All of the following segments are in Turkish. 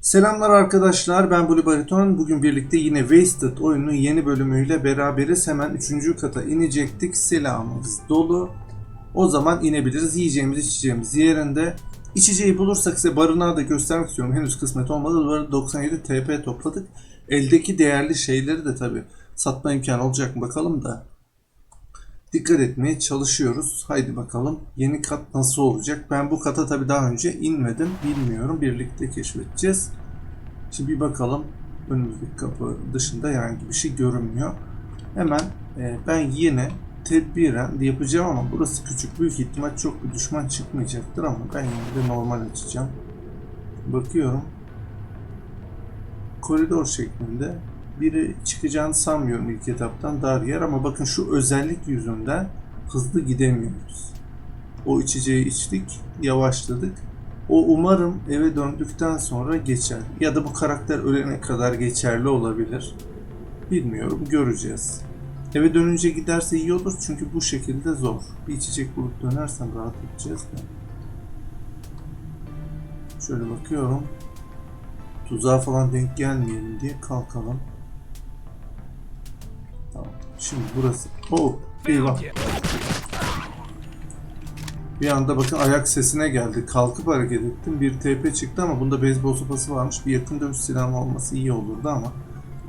Selamlar arkadaşlar ben Blue Bariton. Bugün birlikte yine Wasted oyunun yeni bölümüyle beraberiz. Hemen 3. kata inecektik. Silahımız dolu. O zaman inebiliriz. Yiyeceğimiz içeceğimiz yerinde. İçeceği bulursak size barınağı da göstermek istiyorum. Henüz kısmet olmadı. Bu arada 97 TP topladık. Eldeki değerli şeyleri de tabi satma imkanı olacak mı bakalım da. Dikkat etmeye çalışıyoruz. Haydi bakalım yeni kat nasıl olacak? Ben bu kata tabi daha önce inmedim. Bilmiyorum. Birlikte keşfedeceğiz. Şimdi bir bakalım. Önümüzdeki kapı dışında herhangi bir şey görünmüyor. Hemen e, ben yine tedbiren yapacağım ama burası küçük. Büyük ihtimal çok bir düşman çıkmayacaktır ama ben yine de normal açacağım. Bakıyorum. Koridor şeklinde biri çıkacağını sanmıyorum ilk etaptan dar yer ama bakın şu özellik yüzünden hızlı gidemiyoruz. O içeceği içtik, yavaşladık. O umarım eve döndükten sonra geçer. Ya da bu karakter ölene kadar geçerli olabilir. Bilmiyorum, göreceğiz. Eve dönünce giderse iyi olur çünkü bu şekilde zor. Bir içecek bulup dönersem rahat edeceğiz de. Şöyle bakıyorum. Tuzağa falan denk gelmeyelim diye kalkalım. Şimdi burası. Oh, eyvah. Bir anda bakın ayak sesine geldi. Kalkıp hareket ettim. Bir TP çıktı ama bunda beyzbol sopası varmış. Bir yakın dövüş silahım olması iyi olurdu ama.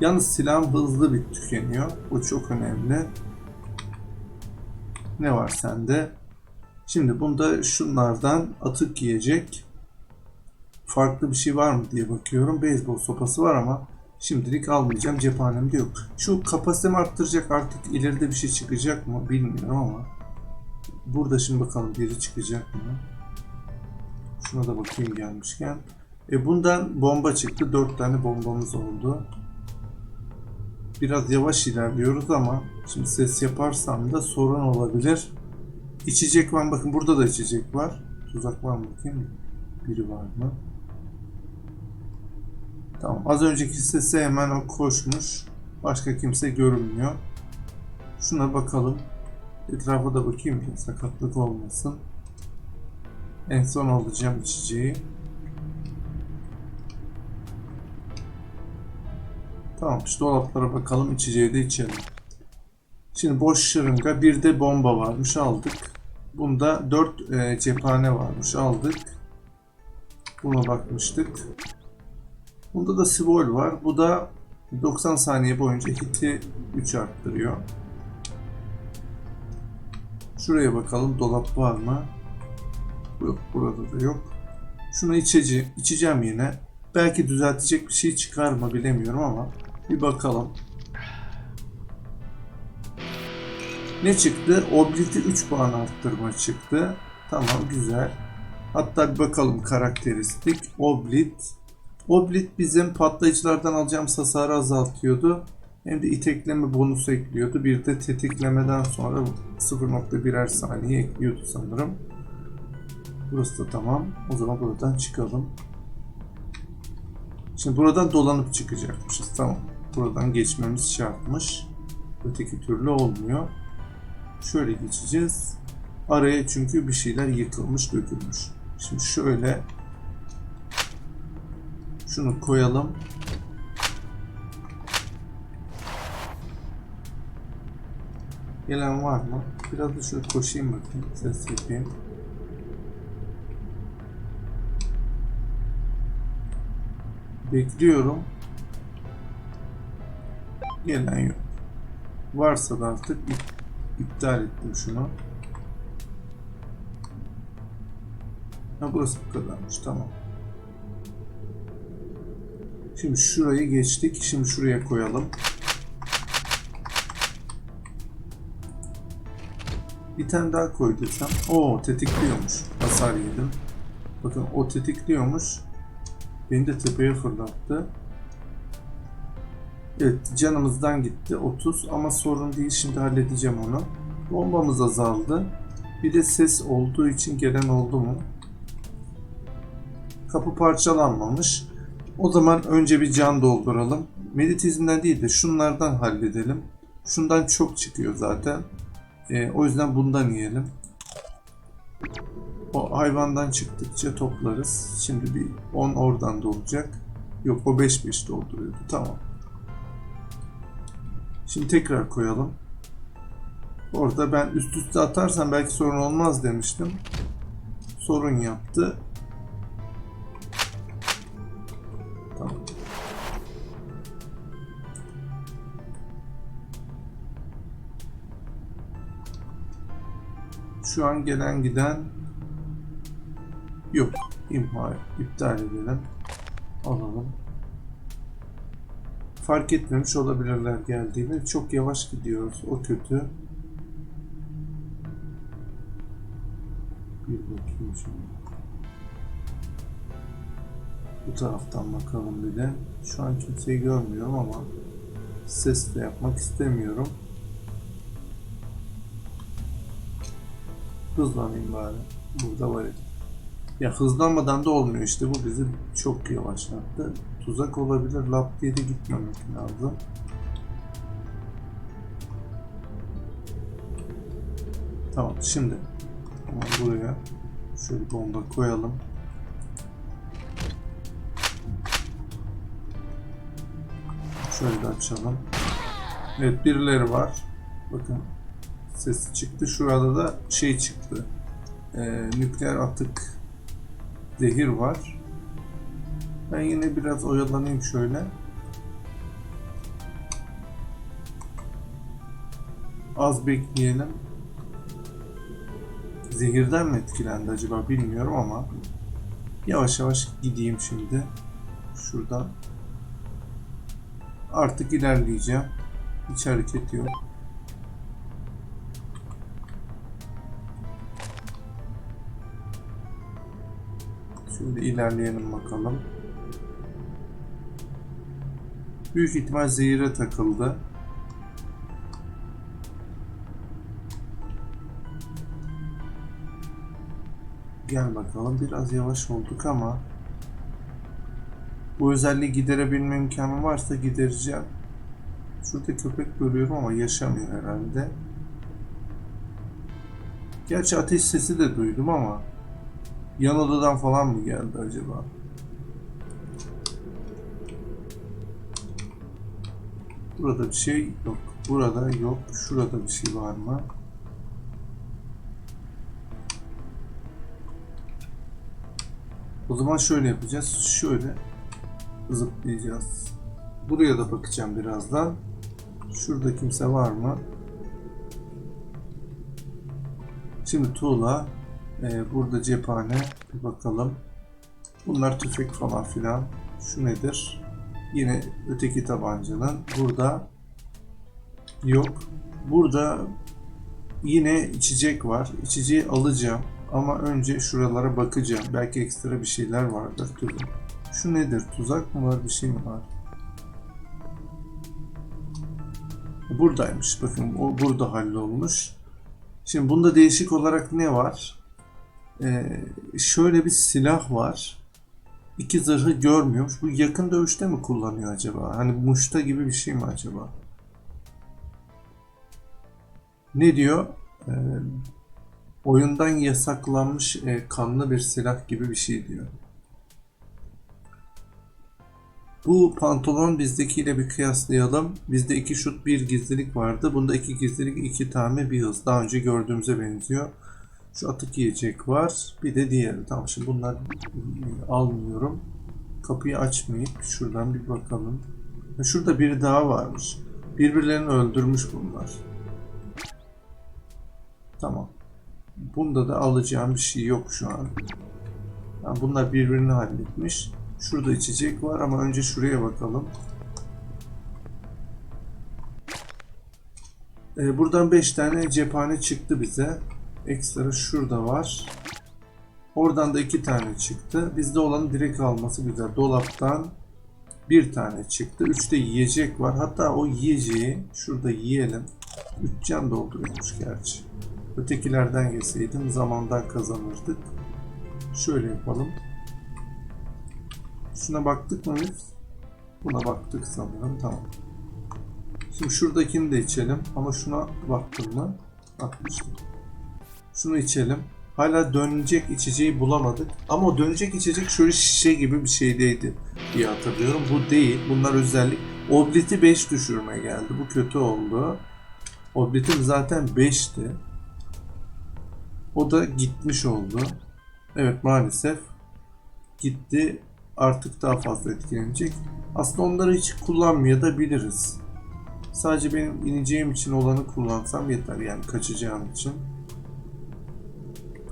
Yalnız silahım hızlı bir tükeniyor. Bu çok önemli. Ne var sende? Şimdi bunda şunlardan atık yiyecek. Farklı bir şey var mı diye bakıyorum. Beyzbol sopası var ama şimdilik almayacağım. Cephanemde yok. Şu kapasitemi arttıracak artık ileride bir şey çıkacak mı bilmiyorum ama. Burada şimdi bakalım biri çıkacak mı? Şuna da bakayım gelmişken. E bundan bomba çıktı. 4 tane bombamız oldu. Biraz yavaş ilerliyoruz ama şimdi ses yaparsam da sorun olabilir. İçecek var? Bakın burada da içecek var. Tuzak var mı bakayım. Biri var mı? Tamam. Az önceki sese hemen o koşmuş. Başka kimse görünmüyor. Şuna bakalım. Etrafa da bakayım ki sakatlık olmasın. En son alacağım içeceği. Tamam işte dolaplara bakalım içeceği de içelim. Şimdi boş şırınga bir de bomba varmış aldık. Bunda 4 e, cephane varmış aldık. Buna bakmıştık. Bunda da Svol var. Bu da 90 saniye boyunca hiti 3 arttırıyor. Şuraya bakalım dolap var mı? Yok burada da yok. Şunu içeci, içeceğim yine. Belki düzeltecek bir şey çıkar mı bilemiyorum ama bir bakalım. Ne çıktı? Oblit'i 3 puan arttırma çıktı. Tamam güzel. Hatta bir bakalım karakteristik. Oblit. Oblit bizim patlayıcılardan alacağımız hasarı azaltıyordu. Hem de itekleme bonusu ekliyordu. Bir de tetiklemeden sonra 0.1'er saniye ekliyordu sanırım. Burası da tamam. O zaman buradan çıkalım. Şimdi buradan dolanıp çıkacakmışız. Tamam. Buradan geçmemiz şartmış. Öteki türlü olmuyor. Şöyle geçeceğiz. Araya çünkü bir şeyler yıkılmış, dökülmüş. Şimdi şöyle şunu koyalım. Gelen var mı? Biraz da şöyle koşayım bakayım. Ses yapayım. Bekliyorum. Gelen yok. Varsa da artık ip- iptal ettim şunu. Ha burası bu kadarmış tamam. Şimdi şurayı geçtik. Şimdi şuraya koyalım. Bir tane daha koy desem. Oo tetikliyormuş. Hasar yedim. Bakın o tetikliyormuş. Beni de tepeye fırlattı. Evet canımızdan gitti 30 ama sorun değil şimdi halledeceğim onu. Bombamız azaldı. Bir de ses olduğu için gelen oldu mu? Kapı parçalanmamış. O zaman önce bir can dolduralım. Meditizmden değil de şunlardan halledelim. Şundan çok çıkıyor zaten. Ee, o yüzden bundan yiyelim. O hayvandan çıktıkça toplarız. Şimdi bir 10 oradan da olacak. Yok o 5-5 dolduruyordu. Tamam. Şimdi tekrar koyalım. Orada ben üst üste atarsam belki sorun olmaz demiştim. Sorun yaptı. Şu an gelen giden yok. İmha, iptal edelim. Alalım. Fark etmemiş olabilirler geldiğini. Çok yavaş gidiyoruz. O kötü. Bir bakayım şimdi. Bu taraftan bakalım bir de. Şu an kimseyi görmüyorum ama ses de yapmak istemiyorum. Hızlanayım bari. Burada var. Ya hızlanmadan da olmuyor işte. Bu bizi çok yavaşlattı. Tuzak olabilir. Lap diye de gitmemek lazım. Tamam şimdi. Tamam buraya şöyle bomba koyalım. Şöyle açalım. Evet birileri var. Bakın sesi çıktı. Şurada da şey çıktı. Ee, nükleer atık zehir var. Ben yine biraz oyalanayım şöyle. Az bekleyelim. Zehirden mi etkilendi acaba bilmiyorum ama yavaş yavaş gideyim şimdi. Şuradan. Artık ilerleyeceğim. Hiç hareket yok. Şimdi ilerleyelim bakalım. Büyük ihtimal zehire takıldı. Gel bakalım. Biraz yavaş olduk ama bu özelliği giderebilme imkanım varsa gidereceğim. Şurada köpek görüyorum ama yaşamıyor herhalde. Gerçi ateş sesi de duydum ama yan odadan falan mı geldi acaba? Burada bir şey yok. Burada yok. Şurada bir şey var mı? O zaman şöyle yapacağız. Şöyle zıplayacağız. Buraya da bakacağım birazdan. Şurada kimse var mı? Şimdi tuğla. Ee, burada cephane. Bir bakalım. Bunlar tüfek falan filan. Şu nedir? Yine öteki tabancanın. Burada yok. Burada yine içecek var. İçeceği alacağım. Ama önce şuralara bakacağım. Belki ekstra bir şeyler vardır. Durun. Şu nedir? Tuzak mı var? Bir şey mi var? Buradaymış. Bakın o burada hallolmuş. Şimdi bunda değişik olarak ne var? Ee, şöyle bir silah var. İki zırhı görmüyormuş. Bu yakın dövüşte mi kullanıyor acaba? Hani muşta gibi bir şey mi acaba? Ne diyor? Ee, oyundan yasaklanmış e, kanlı bir silah gibi bir şey diyor. Bu pantolon bizdekiyle bir kıyaslayalım. Bizde iki şut bir gizlilik vardı. Bunda iki gizlilik iki tane bir hız. Daha önce gördüğümüze benziyor. Şu atık yiyecek var. Bir de diğeri. Tamam şimdi bunlar almıyorum. Kapıyı açmayıp şuradan bir bakalım. Şurada biri daha varmış. Birbirlerini öldürmüş bunlar. Tamam. Bunda da alacağım bir şey yok şu an. Yani bunlar birbirini halletmiş. Şurada içecek var ama önce şuraya bakalım. Ee, buradan 5 tane cephane çıktı bize. Ekstra şurada var. Oradan da 2 tane çıktı. Bizde olanı direkt alması güzel. Dolaptan bir tane çıktı. 3 de yiyecek var. Hatta o yiyeceği şurada yiyelim. 3 can dolduruyormuş gerçi. Ötekilerden yeseydim zamandan kazanırdık. Şöyle yapalım. Şuna baktık mı biz? Buna baktık sanırım. Tamam. Şimdi şuradakini de içelim. Ama şuna baktım mı? Bakmıştım. Şunu içelim. Hala dönecek içeceği bulamadık. Ama o dönecek içecek şöyle şişe gibi bir şeydeydi diye hatırlıyorum. Bu değil. Bunlar özellik. Oblit'i 5 düşürme geldi. Bu kötü oldu. Oblit'im zaten 5'ti. O da gitmiş oldu. Evet maalesef gitti. Artık daha fazla etkilenecek. Aslında onları hiç kullanmaya da biliriz. Sadece benim ineceğim için olanı kullansam yeter yani kaçacağım için.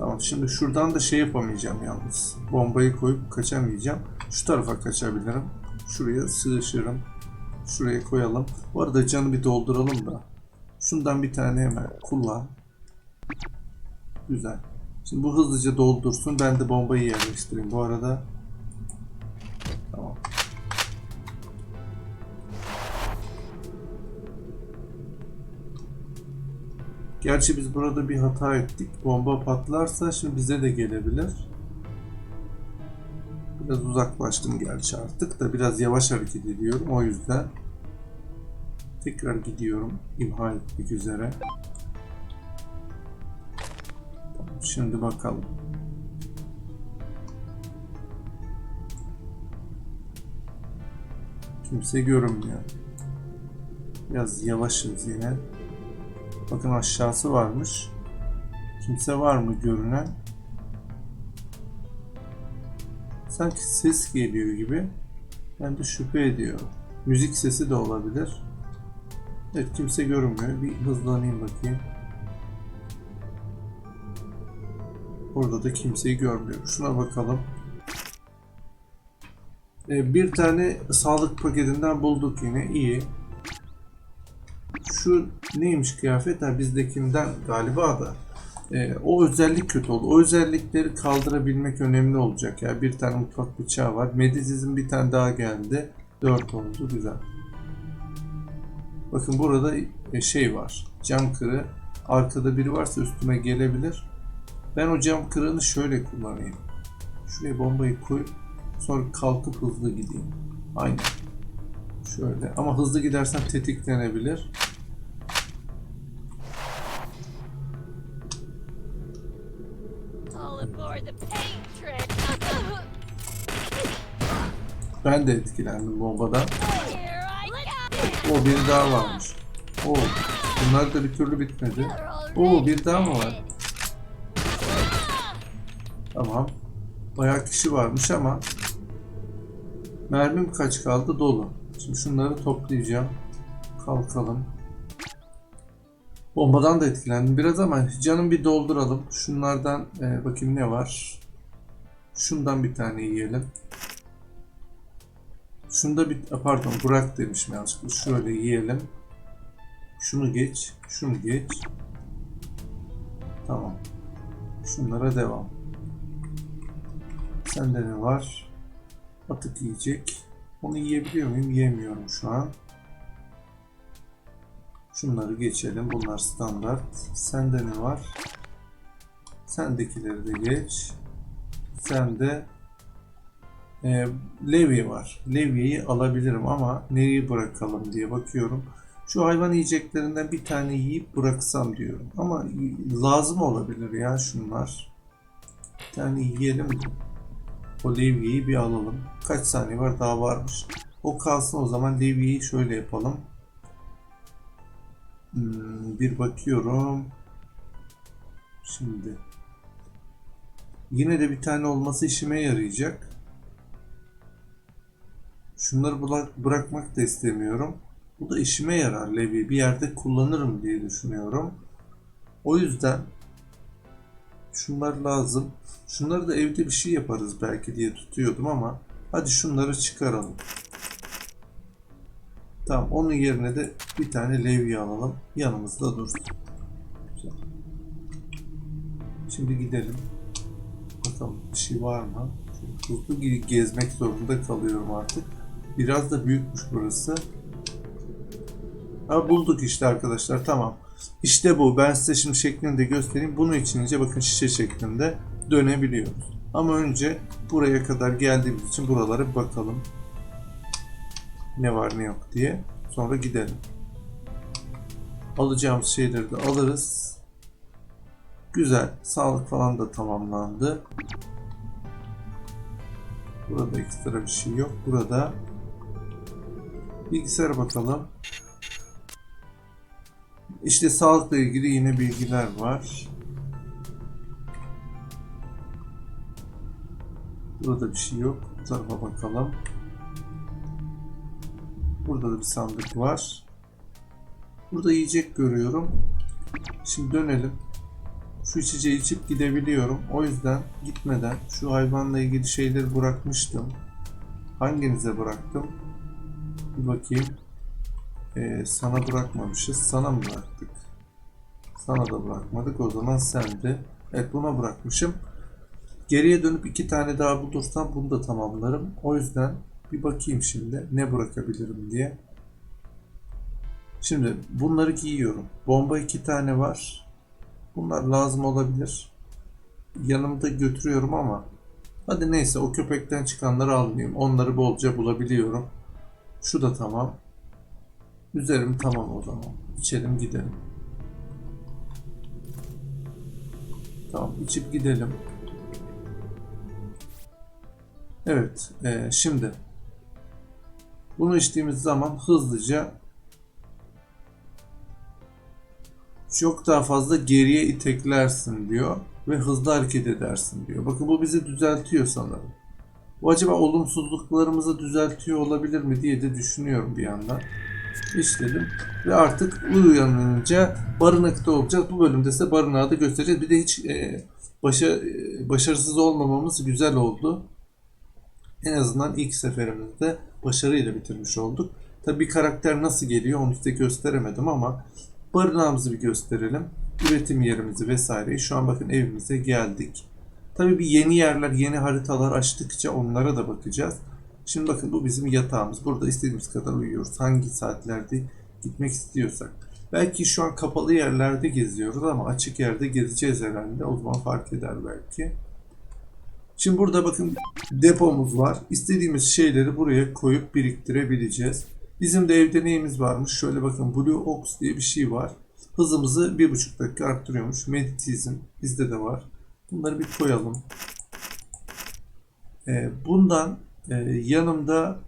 Tamam şimdi şuradan da şey yapamayacağım yalnız. Bombayı koyup kaçamayacağım. Şu tarafa kaçabilirim. Şuraya sığışırım. Şuraya koyalım. Bu arada canı bir dolduralım da. Şundan bir tane hemen kullan. Güzel. Şimdi bu hızlıca doldursun. Ben de bombayı yerleştireyim. Bu arada Tamam. Gerçi biz burada bir hata ettik. Bomba patlarsa şimdi bize de gelebilir. Biraz uzaklaştım gerçi artık da biraz yavaş hareket ediyorum o yüzden. Tekrar gidiyorum imha etmek üzere. Şimdi bakalım. Kimse görünmüyor. Biraz yavaşız yine. Bakın aşağısı varmış. Kimse var mı görünen? Sanki ses geliyor gibi. Ben de şüphe ediyorum. Müzik sesi de olabilir. Evet kimse görünmüyor. Bir hızlanayım bakayım. Burada da kimseyi görmüyorum. Şuna bakalım. Ee, bir tane sağlık paketinden bulduk yine. İyi. Şu neymiş kıyafet? Ha, bizdekinden galiba da. Ee, o özellik kötü oldu. O özellikleri kaldırabilmek önemli olacak. Ya bir tane mutfak bıçağı var. Medizizm bir tane daha geldi. 4 oldu. Güzel. Bakın burada e, şey var. Cam kırı. Arkada biri varsa üstüme gelebilir. Ben o cam kırığını şöyle kullanayım. Şuraya bombayı koyup sonra kalkıp hızlı gideyim. Aynen. Şöyle. Ama hızlı gidersem tetiklenebilir. Ben de etkilendim bombadan. Here I come. O bir daha varmış. Oo. Bunlar da bir türlü bitmedi. Oo bir daha mı var? Tamam. Bayağı kişi varmış ama mermim kaç kaldı? Dolu. Şimdi şunları toplayacağım. Kalkalım. Bombadan da etkilendim biraz ama canım bir dolduralım. Şunlardan e, bakayım ne var. Şundan bir tane yiyelim. Şunda bir pardon bırak demişim yanlışlıkla. Şöyle yiyelim. Şunu geç. Şunu geç. Tamam. Şunlara devam. Sende ne var? Atık yiyecek. Onu yiyebiliyor muyum? Yiyemiyorum şu an. Şunları geçelim. Bunlar standart. Sende ne var? Sendekileri de geç. Sende e, levye var. Levyeyi alabilirim ama neyi bırakalım diye bakıyorum. Şu hayvan yiyeceklerinden bir tane yiyip bıraksam diyorum. Ama lazım olabilir ya şunlar. Bir tane yiyelim. O levyeyi bir alalım. Kaç saniye var? Daha varmış. O kalsın o zaman levyeyi şöyle yapalım. Hmm, bir bakıyorum. Şimdi. Yine de bir tane olması işime yarayacak. Şunları bıra- bırakmak da istemiyorum. Bu da işime yarar levye. Bir yerde kullanırım diye düşünüyorum. O yüzden şunlar lazım. Şunları da evde bir şey yaparız belki diye tutuyordum ama hadi şunları çıkaralım. Tamam onun yerine de bir tane levye alalım. Yanımızda dursun. Güzel. Şimdi gidelim. Bakalım bir şey var mı? Şöyle hızlı ge- gezmek zorunda kalıyorum artık. Biraz da büyükmüş burası. Ha bulduk işte arkadaşlar tamam. İşte bu. Ben size şimdi şeklini de göstereyim. Bunu içince bakın şişe şeklinde dönebiliyoruz. Ama önce buraya kadar geldiğimiz için buralara bir bakalım. Ne var ne yok diye. Sonra gidelim. Alacağımız şeyleri de alırız. Güzel. Sağlık falan da tamamlandı. Burada ekstra bir şey yok. Burada bilgisayara bakalım. İşte sağlıkla ilgili yine bilgiler var. Burada bir şey yok. Bu tarafa bakalım. Burada da bir sandık var. Burada yiyecek görüyorum. Şimdi dönelim. Şu içeceği içip gidebiliyorum. O yüzden gitmeden şu hayvanla ilgili şeyleri bırakmıştım. Hanginize bıraktım? Bir bakayım. Ee, sana bırakmamışız. Sana mı bıraktık? Sana da bırakmadık. O zaman sende. Evet buna bırakmışım. Geriye dönüp iki tane daha bulursam bunu da tamamlarım. O yüzden bir bakayım şimdi ne bırakabilirim diye. Şimdi bunları giyiyorum. Bomba iki tane var. Bunlar lazım olabilir. Yanımda götürüyorum ama hadi neyse o köpekten çıkanları almayayım. Onları bolca bulabiliyorum. Şu da tamam. Üzerim tamam o zaman. İçelim gidelim. Tamam içip gidelim. Evet eee, şimdi bunu içtiğimiz zaman hızlıca çok daha fazla geriye iteklersin diyor ve hızlı hareket edersin diyor. Bakın bu bizi düzeltiyor sanırım. Bu acaba olumsuzluklarımızı düzeltiyor olabilir mi diye de düşünüyorum bir yandan. İşledim ve artık uyanınca barınakta olacağız. Bu bölümde size barınağı da göstereceğiz. Bir de hiç e, başa, e, başarısız olmamamız güzel oldu. En azından ilk seferimizde başarıyla bitirmiş olduk. Tabi karakter nasıl geliyor onu size gösteremedim ama barınağımızı bir gösterelim. Üretim yerimizi vesaireyi. Şu an bakın evimize geldik. Tabii bir yeni yerler, yeni haritalar açtıkça onlara da bakacağız. Şimdi bakın bu bizim yatağımız. Burada istediğimiz kadar uyuyoruz. Hangi saatlerde gitmek istiyorsak. Belki şu an kapalı yerlerde geziyoruz ama açık yerde gezeceğiz herhalde. O zaman fark eder belki. Şimdi burada bakın depomuz var. İstediğimiz şeyleri buraya koyup biriktirebileceğiz. Bizim de evde neyimiz varmış? Şöyle bakın Blue Ox diye bir şey var. Hızımızı bir buçuk dakika arttırıyormuş. Meditizm bizde de var. Bunları bir koyalım. Ee, bundan e, yanımda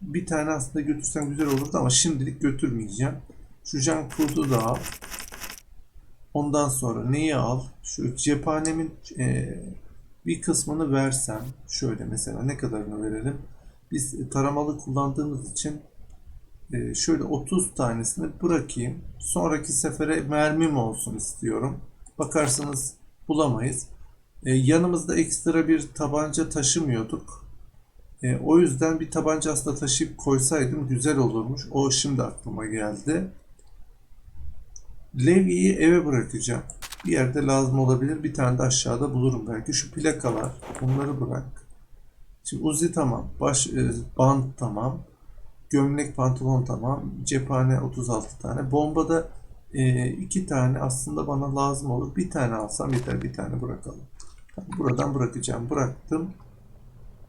bir tane aslında götürsem güzel olurdu ama şimdilik götürmeyeceğim. Şu junk food'u da al. Ondan sonra neyi al? Şu cephanemin e, bir kısmını versem şöyle mesela ne kadarını verelim? Biz taramalı kullandığımız için e, şöyle 30 tanesini bırakayım. Sonraki sefere mermim olsun istiyorum. Bakarsınız bulamayız. E, yanımızda ekstra bir tabanca taşımıyorduk. E, o yüzden bir tabanca aslında taşıyıp koysaydım güzel olurmuş. O şimdi aklıma geldi. Levye'yi eve bırakacağım. Bir yerde lazım olabilir. Bir tane de aşağıda bulurum belki. Şu plakalar. Bunları bırak. Şimdi Uzi tamam. Baş, e, band tamam. Gömlek pantolon tamam. Cephane 36 tane. Bombada e, iki tane aslında bana lazım olur. Bir tane alsam yeter. Bir tane bırakalım. Buradan bırakacağım. Bıraktım.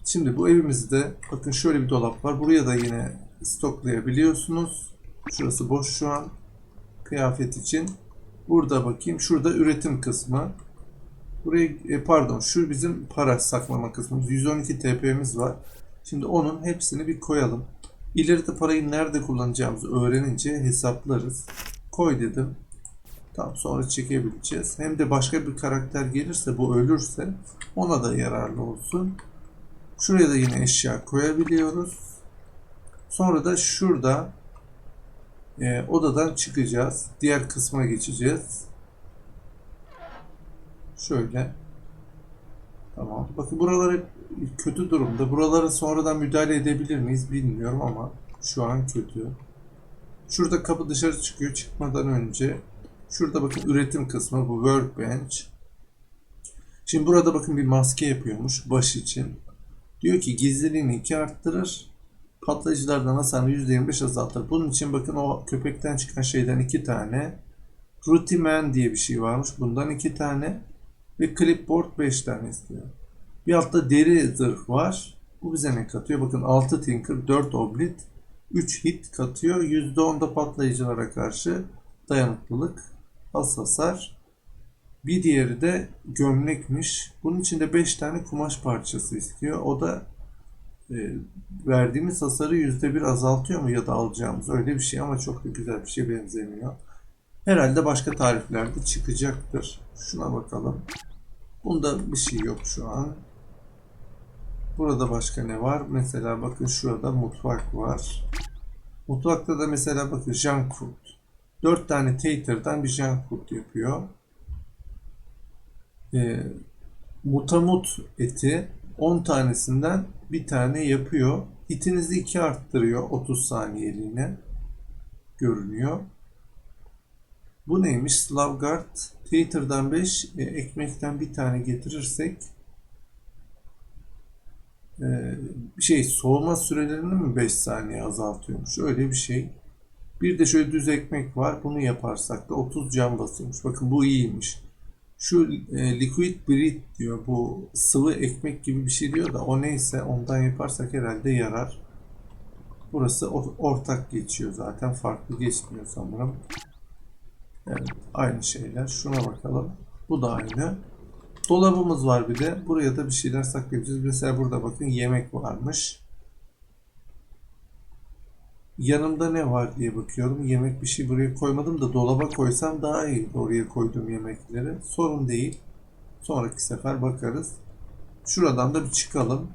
Şimdi bu evimizde bakın şöyle bir dolap var. Buraya da yine stoklayabiliyorsunuz. Şurası boş şu an. Kıyafet için. Burada bakayım. Şurada üretim kısmı. Buraya e, pardon şu bizim para saklama kısmımız. 112 TP'miz var. Şimdi onun hepsini bir koyalım. İleride parayı nerede kullanacağımızı öğrenince hesaplarız. Koy dedim. Tamam sonra çekebileceğiz. Hem de başka bir karakter gelirse bu ölürse ona da yararlı olsun. Şuraya da yine eşya koyabiliyoruz. Sonra da şurada e, odadan çıkacağız. Diğer kısma geçeceğiz. Şöyle. Tamam. Bakın buralar hep kötü durumda. Buralara sonradan müdahale edebilir miyiz bilmiyorum ama şu an kötü. Şurada kapı dışarı çıkıyor çıkmadan önce. Şurada bakın üretim kısmı bu workbench. Şimdi burada bakın bir maske yapıyormuş baş için. Diyor ki gizliliğini 2 arttırır. Patlayıcılardan hasarını %25 azaltır. Bunun için bakın o köpekten çıkan şeyden 2 tane. Rutiman diye bir şey varmış. Bundan 2 tane. Ve clipboard 5 tane istiyor. Bir altta deri zırh var. Bu bize ne katıyor? Bakın 6 tinker, 4 oblit, 3 hit katıyor. %10 da patlayıcılara karşı dayanıklılık, az hasar. Bir diğeri de gömlekmiş. Bunun içinde 5 tane kumaş parçası istiyor. O da verdiğimiz hasarı %1 azaltıyor mu ya da alacağımız öyle bir şey ama çok da güzel bir şey benzemiyor. Herhalde başka tariflerde çıkacaktır. Şuna bakalım. Bunda bir şey yok şu an. Burada başka ne var? Mesela bakın şurada mutfak var. Mutfakta da mesela bakın Jankurt. 4 tane Tater'dan bir Jankurt yapıyor. Ee, mutamut eti 10 tanesinden bir tane yapıyor. Hitinizi 2 arttırıyor 30 saniyeliğine görünüyor. Bu neymiş? Slavgard Tater'dan 5 e, ekmekten bir tane getirirsek e, şey soğuma sürelerini mi 5 saniye azaltıyormuş? Öyle bir şey. Bir de şöyle düz ekmek var. Bunu yaparsak da 30 can basıyormuş. Bakın bu iyiymiş. Şu e, liquid bread diyor. Bu sıvı ekmek gibi bir şey diyor da o neyse ondan yaparsak herhalde yarar. Burası ortak geçiyor zaten. Farklı geçmiyor sanırım. Evet, aynı şeyler. Şuna bakalım. Bu da aynı. Dolabımız var bir de. Buraya da bir şeyler saklayacağız. Mesela burada bakın yemek varmış. Yanımda ne var diye bakıyorum. Yemek bir şey buraya koymadım da dolaba koysam daha iyi oraya koyduğum yemekleri. Sorun değil. Sonraki sefer bakarız. Şuradan da bir çıkalım.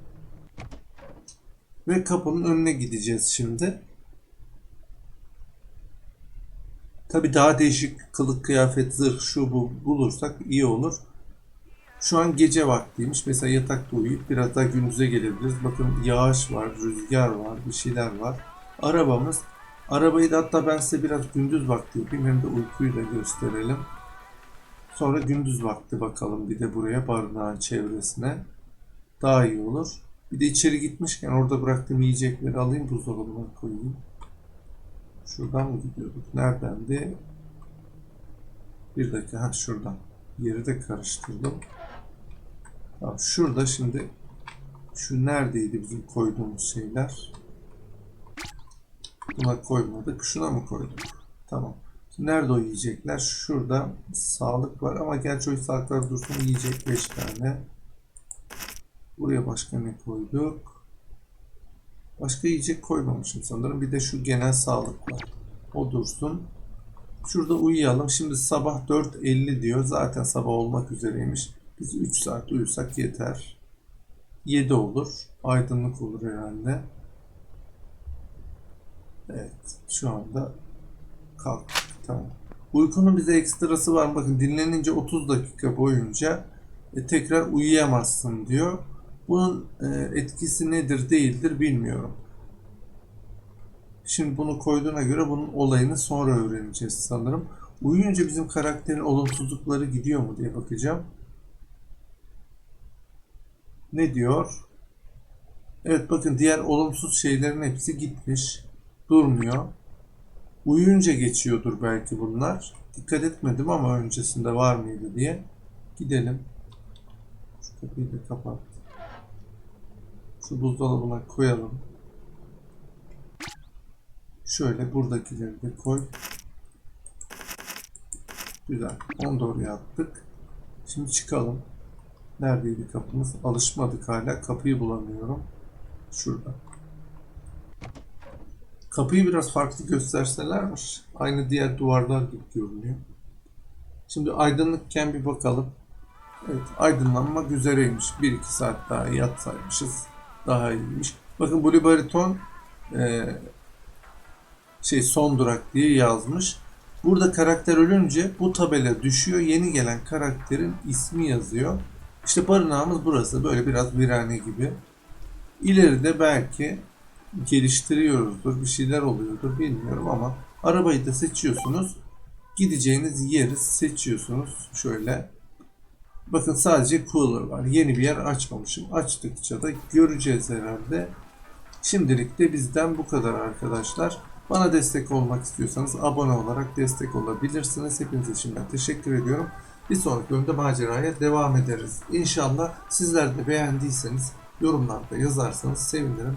Ve kapının önüne gideceğiz şimdi. Tabi daha değişik kılık kıyafet, zırh, şu bu bulursak iyi olur. Şu an gece vaktiymiş. Mesela yatakta uyuyup biraz daha gündüze gelebiliriz. Bakın yağış var, rüzgar var, bir şeyler var. Arabamız. Arabayı da hatta ben size biraz gündüz vakti yapayım. Hem de uykuyu da gösterelim. Sonra gündüz vakti bakalım bir de buraya barınağın çevresine. Daha iyi olur. Bir de içeri gitmişken orada bıraktığım yiyecekleri alayım buzdolabına koyayım. Şuradan mı gidiyorduk? Neredendi? Bir dakika. Ha şuradan. Yeri de karıştırdım. Tamam, şurada şimdi şu neredeydi bizim koyduğumuz şeyler? Buna koymadık. Şuna mı koyduk? Tamam. Nerede o yiyecekler? Şurada sağlık var ama gerçi o sağlıklar dursun yiyecek 5 tane. Buraya başka ne koyduk? Başka yiyecek koymamışım sanırım. Bir de şu genel sağlık var. O dursun. Şurada uyuyalım. Şimdi sabah 4.50 diyor. Zaten sabah olmak üzereymiş. Biz 3 saat uyusak yeter. 7 olur. Aydınlık olur herhalde. Evet. Şu anda kalktık. Tamam. Uykunun bize ekstrası var. Bakın dinlenince 30 dakika boyunca e, tekrar uyuyamazsın diyor. Bunun e, etkisi nedir değildir bilmiyorum. Şimdi bunu koyduğuna göre bunun olayını sonra öğreneceğiz sanırım. Uyuyunca bizim karakterin olumsuzlukları gidiyor mu diye bakacağım. Ne diyor? Evet bakın diğer olumsuz şeylerin hepsi gitmiş. Durmuyor. Uyuyunca geçiyordur belki bunlar. Dikkat etmedim ama öncesinde var mıydı diye. Gidelim. Şu kapıyı da kapat. Şu buzdolabına koyalım. Şöyle buradakileri de koy. Güzel. Onu da oraya attık. Şimdi çıkalım. Neredeydi kapımız? Alışmadık hala. Kapıyı bulamıyorum. Şurada. Kapıyı biraz farklı gösterselermiş. Aynı diğer duvarlar gibi görünüyor. Şimdi aydınlıkken bir bakalım. Evet, aydınlanmak üzereymiş. 1-2 saat daha yatsaymışız. Daha iyiymiş. Bakın Blue Bariton e, şey son durak diye yazmış. Burada karakter ölünce bu tabela düşüyor. Yeni gelen karakterin ismi yazıyor. İşte barınağımız burası. Böyle biraz virane gibi. İleride belki geliştiriyoruzdur. Bir şeyler oluyordur bilmiyorum ama arabayı da seçiyorsunuz. Gideceğiniz yeri seçiyorsunuz. Şöyle. Bakın sadece cooler var. Yeni bir yer açmamışım. Açtıkça da göreceğiz herhalde. Şimdilik de bizden bu kadar arkadaşlar. Bana destek olmak istiyorsanız abone olarak destek olabilirsiniz. Hepinize şimdiden teşekkür ediyorum. Bir sonraki bölümde maceraya devam ederiz. İnşallah sizler de beğendiyseniz yorumlarda yazarsanız sevinirim.